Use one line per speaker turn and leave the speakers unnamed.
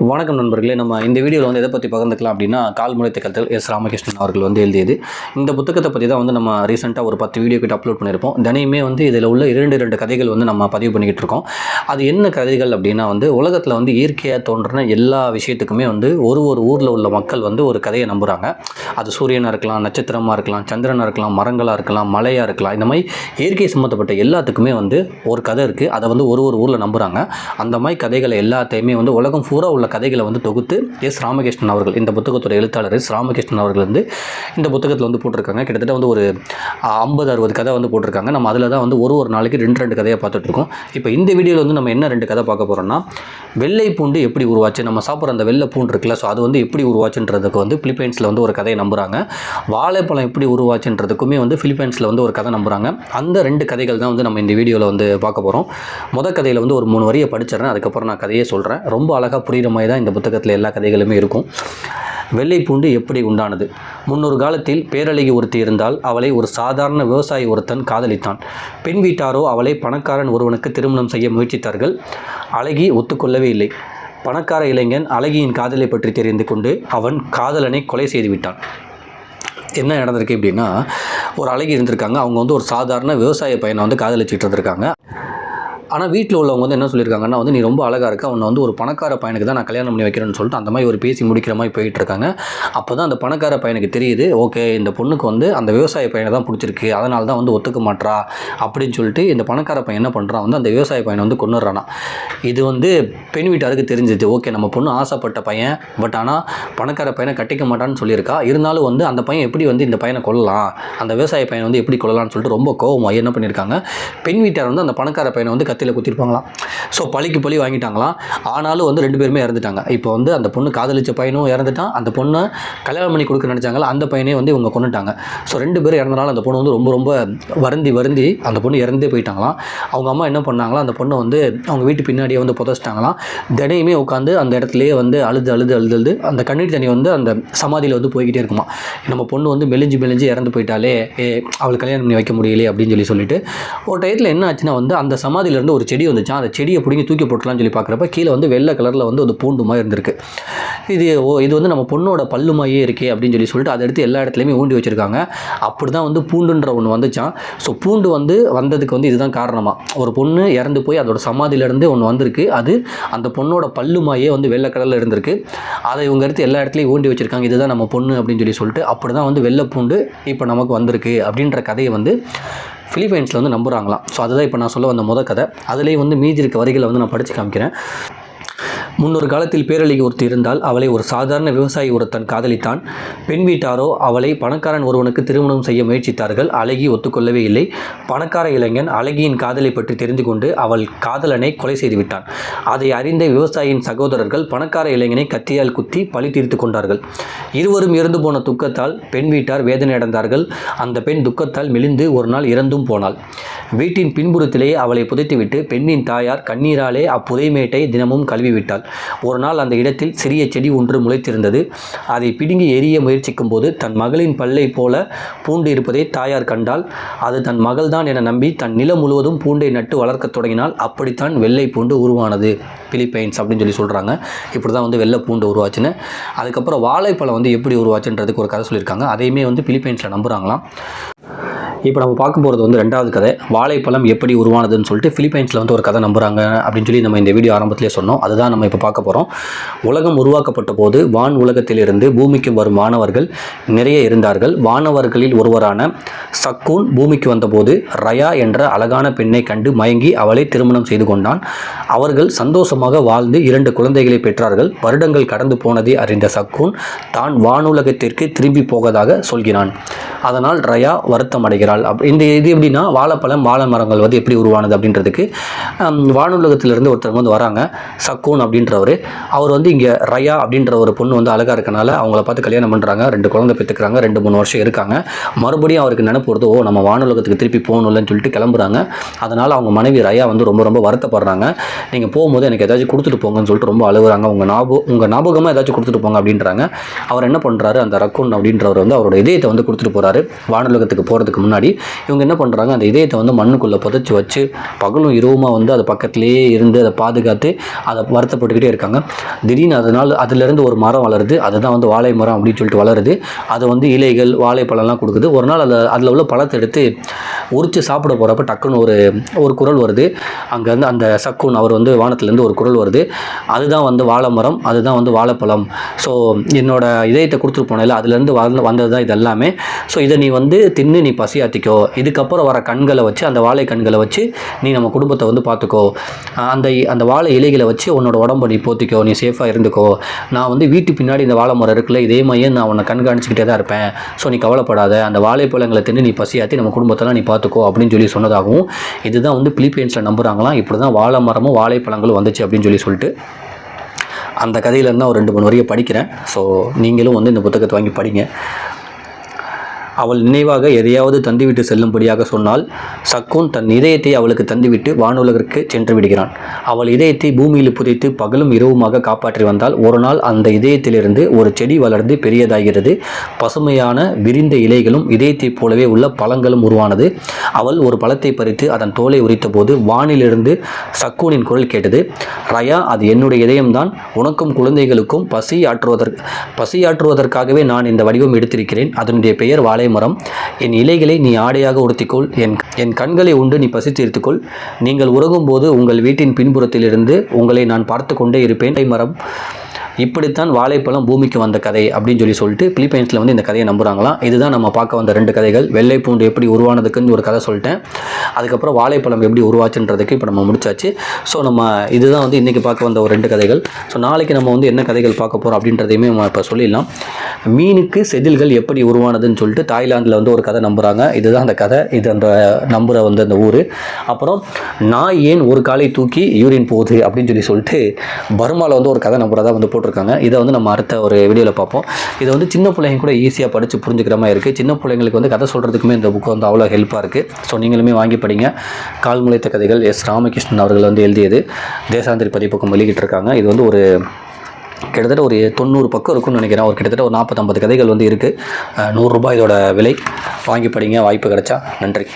வணக்கம் நண்பர்களே நம்ம இந்த வீடியோவில் வந்து எதை பற்றி பகிர்ந்துக்கலாம் அப்படின்னா கால்முறை திக்கத்தில் எஸ் ராமகிருஷ்ணன் அவர்கள் வந்து எழுதியது. இந்த புத்தகத்தை பற்றி தான் வந்து நம்ம ரீசெண்டாக ஒரு பத்து வீடியோ கிட்ட அப்லோட் பண்ணியிருப்போம். தினையுமே வந்து இதில் உள்ள இரண்டு இரண்டு கதைகள் வந்து நம்ம பதிவு பண்ணிக்கிட்டு இருக்கோம். அது என்ன கதைகள் அப்படின்னா வந்து உலகத்தில் வந்து இயற்கையாக தோன்றின எல்லா விஷயத்துக்குமே வந்து ஒரு ஒரு ஊரில் உள்ள மக்கள் வந்து ஒரு கதையை நம்புகிறாங்க அது சூரியனாக இருக்கலாம் நட்சத்திரமாக இருக்கலாம் சந்திரனாக இருக்கலாம் மரங்களாக இருக்கலாம் மலையாக இருக்கலாம். இந்த மாதிரி இயற்கை சம்மந்தப்பட்ட எல்லாத்துக்குமே வந்து ஒரு கதை இருக்குது அதை வந்து ஒரு ஒரு ஊரில் நம்புகிறாங்க அந்த மாதிரி கதைகளை எல்லாத்தையுமே வந்து உலகம் பூரா உள்ள கதைகளை வந்து தொகுத்து எஸ் ராமகிருஷ்ணன் அவர்கள் இந்த புத்தகத்தோட எழுத்தாளர் எஸ் ராமகிருஷ்ணன் அவர்கள் வந்து இந்த புத்தகத்தில் வந்து போட்டிருக்காங்க. கிட்டத்தட்ட வந்து ஒரு ஐம்பது அறுபது கதை வந்து போட்டிருக்காங்க. நம்ம அதில் தான் வந்து ஒரு ஒரு நாளைக்கு ரெண்டு ரெண்டு கதையை பார்த்துட்ருக்கோம் இப்போ இந்த வீடியோவில் வந்து நம்ம என்ன ரெண்டு கதை பார்க்க போகிறோம்னா வெள்ளை பூண்டு எப்படி உருவாச்சு? நம்ம சாப்பிட்ற அந்த வெள்ளை பூண்டு இருக்குல்ல ஸோ அது வந்து எப்படி உருவாச்சுன்றதுக்கு வந்து பிலிப்பைன்ஸில் வந்து ஒரு கதையை நம்புகிறாங்க வாழைப்பழம் எப்படி உருவாச்சுன்றதுக்குமே வந்து பிலிப்பைன்ஸில் வந்து ஒரு கதை நம்புகிறாங்க அந்த ரெண்டு கதைகள் தான் வந்து நம்ம இந்த வீடியோவில் வந்து பார்க்க போகிறோம் முத கதையில் வந்து ஒரு மூணு வரியை படிச்சிடறேன். அதுக்கப்புறம் நான் கதையே சொல்கிறேன் ரொம்ப அழகாக புரியுற மாதிரி தான் இந்த புத்தகத்தில் எல்லா கதைகளுமே இருக்கும். வெள்ளை பூண்டு எப்படி உண்டானது? முன்னொரு காலத்தில் பேரழகி ஒருத்தி இருந்தால் அவளை ஒரு சாதாரண விவசாயி ஒருத்தன் காதலித்தான். பெண் வீட்டாரோ அவளை பணக்காரன் ஒருவனுக்கு திருமணம் செய்ய முயற்சித்தார்கள். அழகி ஒத்துக்கொள்ளவே இல்லை. பணக்கார இளைஞன் அழகியின் காதலை பற்றி தெரிந்து கொண்டு அவன் காதலனை கொலை செய்து விட்டான். என்ன நடந்திருக்கு அப்படின்னா ஒரு அழகி இருந்திருக்காங்க. அவங்க வந்து ஒரு சாதாரண விவசாய பையனை வந்து காதலிச்சுட்டு இருந்திருக்காங்க. ஆனால் வீட்டில் உள்ளவங்க வந்து என்ன சொல்லியிருக்காங்கன்னா வந்து நீ ரொம்ப அழகாக இருக்க. உன்னை வந்து ஒரு பணக்கார பையனுக்கு தான் நான் கல்யாணம் பண்ணி வைக்கிறேன்னு சொல்லிட்டு அந்த மாதிரி ஒரு பேசி முடிக்கிற மாதிரி போயிட்டு இருக்காங்க. அப்போ தான் அந்த பணக்கார பையனுக்கு தெரியுது ஓகே இந்த பொண்ணுக்கு வந்து அந்த விவசாய பையனை தான் பிடிச்சிருக்கு. அதனால தான் வந்து ஒத்துக்க மாட்றா. அப்படின்னு சொல்லிட்டு இந்த பணக்கார பையன் என்ன பண்ணுறான் வந்து அந்த விவசாய பையனை வந்து கொண்டுறானா இது வந்து பெண் வீட்டாருக்கு தெரிஞ்சிச்சு. ஓகே நம்ம பொண்ணு ஆசைப்பட்ட பையன். பட் ஆனால் பணக்கார பையனை கட்டிக்க மாட்டான்னு சொல்லியிருக்கா. இருந்தாலும் வந்து அந்த பையன் எப்படி வந்து இந்த பையனை கொல்லலாம்? அந்த விவசாய பையனை வந்து எப்படி கொள்ளலாம்னு சொல்லிட்டு ரொம்ப கோபமாக என்ன பண்ணியிருக்காங்க? பெண் வீட்டார் வந்து அந்த பணக்கார பையனை வந்து கத்தியில் குத்திருப்பாங்களாம் ஸோ பழிக்கு பழி வாங்கிட்டாங்களாம் ஆனாலும் வந்து ரெண்டு பேருமே இறந்துட்டாங்க. இப்போ வந்து அந்த பொண்ணு காதலிச்ச பையனும் இறந்துட்டான். அந்த பொண்ணை கல்யாணம் பண்ணி கொடுக்க நினச்சாங்களா? அந்த பையனே வந்து இவங்க கொண்டுட்டாங்க ஸோ ரெண்டு பேரும் இறந்தனால அந்த பொண்ணு வந்து ரொம்ப ரொம்ப வருந்தி வருந்தி அந்த பொண்ணு இறந்தே போயிட்டாங்களாம் அவங்க அம்மா என்ன பண்ணாங்களா? அந்த பொண்ணை வந்து அவங்க வீட்டு பின்னாடியே வந்து புதைச்சிட்டாங்களாம் தினையுமே உட்காந்து அந்த இடத்துலையே வந்து அழுது அழுது அழுது அழுது அந்த கண்ணீர் தண்ணி வந்து அந்த சமாதியில் வந்து போய்கிட்டே இருக்குமா? நம்ம பொண்ணு வந்து மெலிஞ்சு மெலிஞ்சு இறந்து போயிட்டாலே ஏ அவளுக்கு கல்யாணம் பண்ணி வைக்க முடியலையே அப்படின்னு சொல்லி சொல்லிட்டு ஒரு டயத்தில் என்ன ஆச்சுன்னா வந்து அந்த சமாதியிலேருந்து ஒரு செடி வந்துச்சா அந்த செடியை பிடிங்கி தூக்கி போட்டலாம்னு சொல்லி பார்க்குறப்ப கீழே வந்து வெள்ளை கலரில் வந்து ஒரு பூண்டு மாதிரி இருந்திருக்கு. இது ஓ இது வந்து நம்ம பொண்ணோட பல்லு மாதிரியே இருக்கே அப்படின்னு சொல்லி சொல்லிட்டு அதை எடுத்து எல்லா இடத்துலையுமே ஊண்டி வச்சுருக்காங்க. அப்படி தான் வந்து பூண்டுன்ற ஒன்று வந்துச்சான் ஸோ பூண்டு வந்து வந்ததுக்கு வந்து இதுதான் காரணமாக ஒரு பொண்ணு இறந்து போய் அதோட சமாதியிலேருந்து ஒன்று வந்திருக்கு. அது அந்த பொண்ணோட பல்லு மாதிரியே வந்து வெள்ளை கலரில் இருந்திருக்கு. அதை இவங்க எடுத்து எல்லா இடத்துலையும் ஊண்டி வச்சுருக்காங்க. இதுதான் நம்ம பொண்ணு அப்படின்னு சொல்லி சொல்லிட்டு அப்படி தான் வந்து வெள்ளை பூண்டு இப்போ நமக்கு வந்திருக்கு அப்படின்ற கதையை வந்து ஃபிலிப்பைன்ஸில் வந்து நம்புகிறாங்களாம் ஸோ அதுதான் இப்போ நான் சொல்ல வந்த முத கதை அதுலேயே வந்து மீதி இருக்க வரிகளை வந்து நான் படித்து காமிக்கிறேன். முன்னொரு காலத்தில் பேரழகி ஒருத்தி இருந்தால் அவளை ஒரு சாதாரண விவசாயி ஒருத்தன் காதலித்தான். பெண் வீட்டாரோ அவளை பணக்காரன் ஒருவனுக்கு திருமணம் செய்ய முயற்சித்தார்கள். அழகி ஒத்துக்கொள்ளவே இல்லை. பணக்கார இளைஞன் அழகியின் காதலை பற்றி தெரிந்து கொண்டு அவள் காதலனை கொலை செய்துவிட்டான் அதை அறிந்த விவசாயியின் சகோதரர்கள் பணக்கார இளைஞனை கத்தியால் குத்தி பழி தீர்த்து கொண்டார்கள். இருவரும் இறந்து போன துக்கத்தால் பெண் வீட்டார் வேதனை அடைந்தார்கள். அந்த பெண் துக்கத்தால் மெலிந்து ஒரு நாள் இறந்தும் போனாள். வீட்டின் பின்புறத்திலேயே அவளை புதைத்துவிட்டு பெண்ணின் தாயார் கண்ணீராலே அப்புதைமேட்டை தினமும் கழுவிவிட்டாள். ஒரு நாள் அந்த இடத்தில் சிறிய செடி ஒன்று முளைத்திருந்தது. அதை பிடுங்கி எரிய முயற்சிக்கும் போது தன் மகளின் பல்லை போல பூண்டு இருப்பதை தாயார் கண்டால் அது தன் மகள்தான் என நம்பி தன் நிலம் முழுவதும் பூண்டை நட்டு வளர்க்கத் தொடங்கினால் அப்படித்தான் வெள்ளை பூண்டு உருவானது. பிலிப்பைன்ஸ் அப்படின்னு சொல்லி சொல்கிறாங்க இப்படி தான் வந்து வெள்ளை பூண்டு உருவாச்சுன்னு. அதுக்கப்புறம் வாழைப்பழம் வந்து எப்படி உருவாச்சுன்றதுக்கு ஒரு கதை சொல்லியிருக்காங்க. அதையுமே வந்து பிலிப்பைன்ஸில் நம்புகிறாங்களாம் இப்போ நம்ம பார்க்க போகிறது வந்து ரெண்டாவது கதை. வாழைப்பழம் எப்படி உருவானதுன்னு சொல்லிட்டு ஃபிலிப்பைன்ஸில் வந்து ஒரு கதை நம்புகிறாங்க அப்படின்னு சொல்லி நம்ம இந்த வீடியோ ஆரம்பத்திலே சொன்னோம். அதுதான் நம்ம இப்போ பார்க்க போகிறோம் உலகம் உருவாக்கப்பட்ட போது வான் உலகத்திலிருந்து பூமிக்கு வரும் வானவர்கள் நிறைய இருந்தார்கள். வானவர்களில் ஒருவரான சக்கூன் பூமிக்கு வந்தபோது ரயா என்ற அழகான பெண்ணை கண்டு மயங்கி அவளை திருமணம் செய்து கொண்டான். அவர்கள் சந்தோஷமாக வாழ்ந்து இரண்டு குழந்தைகளை பெற்றார்கள். வருடங்கள் கடந்து போனதை அறிந்த சக்கூன் தான் வானுலகத்திற்கு திரும்பி போவதாக சொல்கிறான். அதனால் ரயா வருத்தம் என்றால் அப் இந்த இது எப்படின்னா வாழைப்பழம் வாழை மரங்கள் வந்து எப்படி உருவானது அப்படின்றதுக்கு வானுலகத்திலிருந்து ஒருத்தர் வந்து வராங்க. சக்கூன் அப்படின்றவர். அவர் வந்து இங்கே ரயா அப்படின்ற ஒரு பொண்ணு வந்து அழகாக இருக்கனால அவங்கள பார்த்து கல்யாணம் பண்ணுறாங்க ரெண்டு குழந்தை பெற்றுக்கிறாங்க ரெண்டு மூணு வருஷம் இருக்காங்க. மறுபடியும் அவருக்கு நினைப்பு வருது ஓ நம்ம வானுலகத்துக்கு திருப்பி போகணும்லன்னு சொல்லிட்டு கிளம்புறாங்க. அதனால் அவங்க மனைவி ரயா வந்து ரொம்ப ரொம்ப வருத்தப்படுறாங்க. நீங்கள் போகும்போது எனக்கு ஏதாச்சும் கொடுத்துட்டு போங்கன்னு சொல்லிட்டு ரொம்ப அழுகுறாங்க. உங்கள் ஞாபகம் உங்கள் ஞாபகமாக ஏதாச்சும் கொடுத்துட்டு போங்க அப்படின்றாங்க. அவர் என்ன பண்ணுறாரு அந்த ரக்கூன் அப்படின்றவர் வந்து அவரோட இதயத்தை வந்து கொடுத்துட்டு போகிறாரு வானுலகத்துக்கு போகிறதுக்கு முன்னாடி. முன்னாடி இவங்க என்ன பண்ணுறாங்க அந்த இதயத்தை வந்து மண்ணுக்குள்ளே புதைச்சி வச்சு பகலும் இரவுமாக வந்து அது பக்கத்துலேயே இருந்து அதை பாதுகாத்து அதை வருத்தப்பட்டுக்கிட்டே இருக்காங்க. திடீர்னு அதனால் அதுலேருந்து ஒரு மரம் வளருது. அதுதான் வந்து வாழை மரம் அப்படின்னு சொல்லிட்டு வளருது. அது வந்து இலைகள் வாழைப்பழம்லாம் கொடுக்குது. ஒரு நாள் அதில் அதில் உள்ள பழத்தை எடுத்து உரித்து சாப்பிட போகிறப்ப டக்குன்னு ஒரு ஒரு குரல் வருது. அங்கேருந்து அந்த சக்குன் அவர் வந்து வானத்துலேருந்து ஒரு குரல் வருது. அதுதான் வந்து வாழை மரம் அதுதான் வந்து வாழைப்பழம். ஸோ என்னோட இதயத்தை கொடுத்துட்டு போனதில்ல அதுலேருந்து வளர்ந்து வந்தது தான் இது எல்லாமே ஸோ இதை நீ வந்து தின்னு நீ பசியாத்திக்கோ இதுக்கப்புறம் வர கண்களை வச்சு அந்த வாழை கண்களை வச்சு நீ நம்ம குடும்பத்தை வந்து பார்த்துக்கோ. அந்த அந்த வாழை இலைகளை வச்சு உன்னோட உடம்பை நீ போத்திக்கோ. நீ சேஃபாக இருந்துக்கோ. நான் வந்து வீட்டு பின்னாடி இந்த வாழை மரம் இருக்குல்ல இதே மாதிரியே நான் உன்னை கண்காணிச்சிக்கிட்டே தான் இருப்பேன். ஸோ நீ கவலைப்படாத. அந்த வாழைப்பழங்களை தின்னு நீ பசியாத்தி நம்ம குடும்பத்தெல்லாம் நீ பார்த்துக்கோ அப்படின்னு சொல்லி சொன்னதாகவும் இதுதான் வந்து பிலிப்பைன்ஸில் நம்புகிறாங்களாம் இப்படி தான் வாழை மரமும் வாழைப்பழங்களும் வந்துச்சு அப்படின்னு சொல்லி சொல்லிட்டு அந்த கதையிலேருந்து ஒரு ரெண்டு மூணு வரையும் படிக்கிறேன். ஸோ நீங்களும் வந்து இந்த புத்தகத்தை வாங்கி படிங்க. அவள் நினைவாக எதையாவது தந்துவிட்டு செல்லும்படியாக சொன்னால் சக்கோன் தன் இதயத்தை அவளுக்கு தந்துவிட்டு வானுலகிற்கு சென்று விடுகிறான். அவள் இதயத்தை பூமியில் புதைத்து பகலும் இரவுமாக காப்பாற்றி வந்தால் ஒரு நாள் அந்த இதயத்திலிருந்து ஒரு செடி வளர்ந்து பெரியதாகிறது. பசுமையான விரிந்த இலைகளும் இதயத்தைப் போலவே உள்ள பழங்களும் உருவானது. அவள் ஒரு பழத்தை பறித்து அதன் தோலை உரித்தபோது வானிலிருந்து சக்கோனின் குரல் கேட்டது ரயா அது என்னுடைய இதயம்தான். உனக்கும் குழந்தைகளுக்கும் பசி ஆற்றுவதற்கு பசியாற்றுவதற்காகவே நான் இந்த வடிவம் எடுத்திருக்கிறேன். அதனுடைய பெயர் வாழை மரம் என் இலைகளை நீ ஆடையாக உடுத்திக்கொள். என் என் கண்களை உண்டு நீ பசி தீர்த்துக்கொள் நீங்கள் உறங்கும்போது உங்கள் வீட்டின் பின்புறத்திலிருந்து உங்களை நான் பார்த்து கொண்டே இருப்பேன். மரம் இப்படித்தான் வாழைப்பழம் பூமிக்கு வந்த கதை அப்படின்னு சொல்லி சொல்லிட்டு பிலிப்பைன்ஸில் வந்து இந்த கதையை நம்புகிறாங்களாம் இதுதான் நம்ம பார்க்க வந்த ரெண்டு கதைகள். வெள்ளை பூண்டு எப்படி உருவானதுக்குன்னு ஒரு கதை சொல்லிட்டேன். அதுக்கப்புறம் வாழைப்பழம் எப்படி உருவாச்சுன்றதுக்கு இப்போ நம்ம முடிச்சாச்சு. ஸோ நம்ம இதுதான் வந்து இன்றைக்கி பார்க்க வந்த ஒரு ரெண்டு கதைகள். ஸோ நாளைக்கு நம்ம வந்து என்ன கதைகள் பார்க்க போகிறோம் அப்படின்றதையுமே நம்ம இப்போ சொல்லிடலாம். மீனுக்கு செதில்கள் எப்படி உருவானதுன்னு சொல்லிட்டு தாய்லாந்தில் வந்து ஒரு கதை நம்புகிறாங்க இதுதான் அந்த கதை. இது அந்த நம்புகிற வந்து அந்த ஊர். அப்புறம் நான் ஏன் ஒரு காலை தூக்கி யூரின் போகுது அப்படின்னு சொல்லி சொல்லிட்டு பர்மாவில் வந்து ஒரு கதை நம்புறதா வந்து போட்டிருக்காங்க. இதை வந்து நம்ம அடுத்த ஒரு வீடியோவில் பார்ப்போம். இதை வந்து சின்ன பிள்ளைங்க கூட ஈஸியாக படித்து புரிஞ்சுக்கிற மாதிரி இருக்குது சின்ன பிள்ளைங்களுக்கு வந்து கதை சொல்கிறதுக்குமே இந்த புக்கு வந்து அவ்வளோ ஹெல்ப்பாக இருக்குது ஸோ நீங்களுமே வாங்கி படிங்க. கால் முளைத்த கதைகள் எஸ் ராமகிருஷ்ணன் அவர்கள் வந்து எழுதியது. தேசாந்திரி பதிப்பக்கம் வெளியிட்டு இருக்காங்க இது வந்து ஒரு கிட்டத்தட்ட ஒரு தொண்ணூறு பக்கம் இருக்கும்னு நினைக்கிறேன். ஒரு கிட்டத்தட்ட ஒரு நாற்பத்தம்பது கதைகள் வந்து இருக்குது நூறுரூபா இதோட விலை. வாங்கி படிங்க. வாய்ப்பு கிடைச்சா. நன்றி.